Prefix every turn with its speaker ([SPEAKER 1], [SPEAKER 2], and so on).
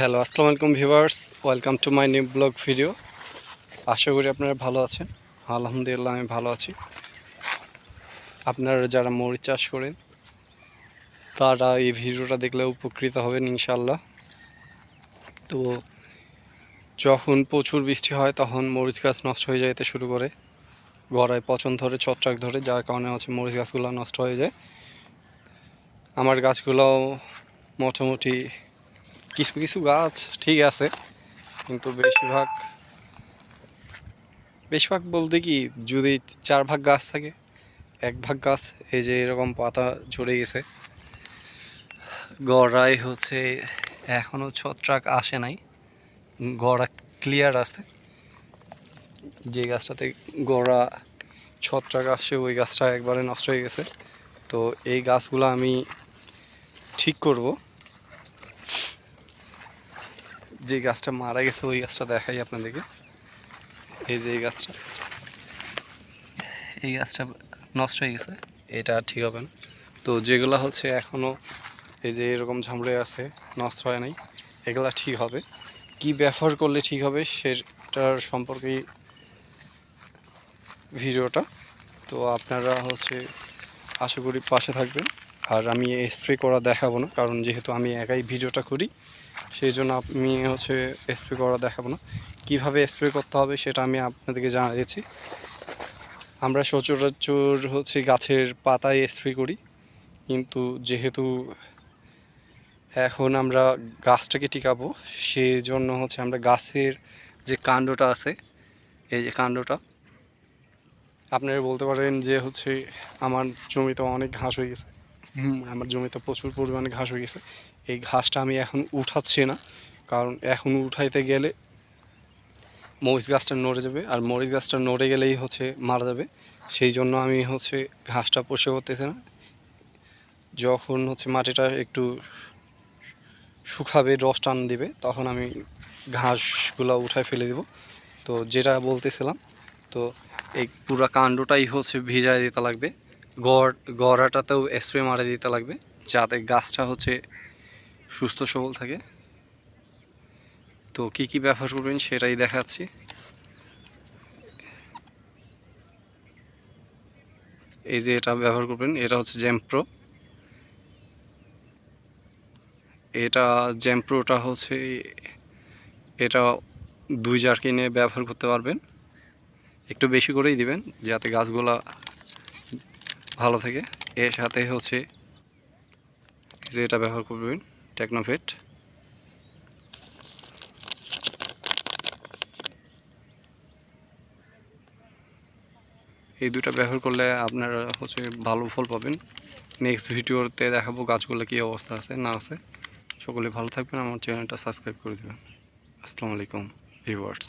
[SPEAKER 1] Hello আসসালামু আলাইকুম viewers, welcome to my new blog video. আশা করি আপনারা ভালো আছেন। আলহামদুলিল্লাহ, আমি ভালো আছি। আপনারা যারা মরিচ চাষ করেন, তারা এই ভিডিওটা দেখলে উপকৃত হবেন ইনশাল্লাহ তো যখন প্রচুর বৃষ্টি হয়, তখন মরিচ গাছ নষ্ট হয়ে যেতে শুরু করে। গড়ায় পচন ধরে, ছত্রাক ধরে, যার কারণে হচ্ছে মরিচ গাছগুলো নষ্ট হয়ে যায়। আমার গাছগুলোও মোটামুটি কিছু কিছু গাছ ঠিক আছে, কিন্তু বেশিরভাগ বেশিরভাগ বলতে কি, যদি চার ভাগ গাছ থাকে, এক ভাগ গাছ, এই যে এরকম পাতা ঝরে গেছে। গড়াই হচ্ছে এখনও ছত্রাক আসে নাই, গড়া ক্লিয়ার আছে। যে গাছটাতে গড়া ছত্রাক আসছে, ওই গাছটা একবারে নষ্ট হয়ে গেছে। তো এই গাছগুলো আমি ঠিক করব। যে গাছটা মারা গেছে, ওই গাছটা দেখাই আপনাদেরকে। এই যে এই গাছটা। এই গাছটা নষ্ট হয়ে গেছে। এটা ঠিক হবে না। তো যেগুলো হচ্ছে এখনও এই যে এরকম ঝামড়ে আছে, নষ্ট হয় নাই, এগুলা ঠিক হবে। কি ব্যবহার করলে ঠিক হবে সেটার সম্পর্কে ভিডিওটা। তো আপনারা হচ্ছে আশা করি পাশে থাকবেন। আর আমি স্প্রে করা দেখাবো না, কারণ যেহেতু আমি একাই ভিডিওটা করি, সেই জন্য আমি হচ্ছে স্প্রে করা দেখাবো না। কীভাবে স্প্রে করতে হবে সেটা আমি আপনাদেরকে জানা দিচ্ছি আমরা সচরাচর হচ্ছে গাছের পাতায় স্প্রে করি, কিন্তু যেহেতু এখন আমরা গাছটাকে টিকাবো, সেই জন্য হচ্ছে আমরা গাছের যে কাণ্ডটা আছে, এই যে কাণ্ডটা, আপনারা বলতে পারেন যে হচ্ছে আমার জমিতে অনেক ঘাস হয়ে গেছে। আমার জমিতে প্রচুর পরিমাণে ঘাস হয়ে গেছে। এই ঘাসটা আমি এখন উঠাচ্ছি না, কারণ এখন উঠাইতে গেলে মরিচ গাছটা নড়ে যাবে, আর মরিচ গাছটা নড়ে গেলেই হচ্ছে মারা যাবে। সেই জন্য আমি হচ্ছে ঘাসটা পরিষ্কার করতেছি না। যখন হচ্ছে মাটিটা একটু শুকাবে, রস টান দিবে, তখন আমি ঘাসগুলো উঠায় ফেলে দেব। তো যেটা বলতেছিলাম, তো এই পুরো কাণ্ডটাই হচ্ছে ভিজায় দিতে লাগবে। গড়, গড়াটাতেও স্প্রে মারে দিতে লাগবে, যাতে গাছটা হচ্ছে সুস্থ সবল থাকে। তো কি কি ব্যবহার করবেন সেটাই দেখাচ্ছি। এই যে এটা ব্যবহার করবেন, এটা হচ্ছে জ্যাম্প্রো এটা জ্যাম্প্রোটা হচ্ছে, এটা দুই জার কিনে ব্যবহার করতে পারবেন। একটু বেশি করেই দিবেন, যাতে গাছগুলা ভালো থাকে। এর সাথে হচ্ছে যে এটা ব্যবহার করবেন টেকনোফেট এই দুটো ব্যবহার করলে আপনারা হচ্ছে ভালো ফল পাবেন। নেক্সট ভিডিওতে দেখাবো গাছগুলো কী অবস্থা আছে, না আছে। সকলে ভালো থাকবেন, আমার চ্যানেলটা সাবস্ক্রাইব করে দেবেন। আসসালামু আলাইকুম ভিউয়ার্স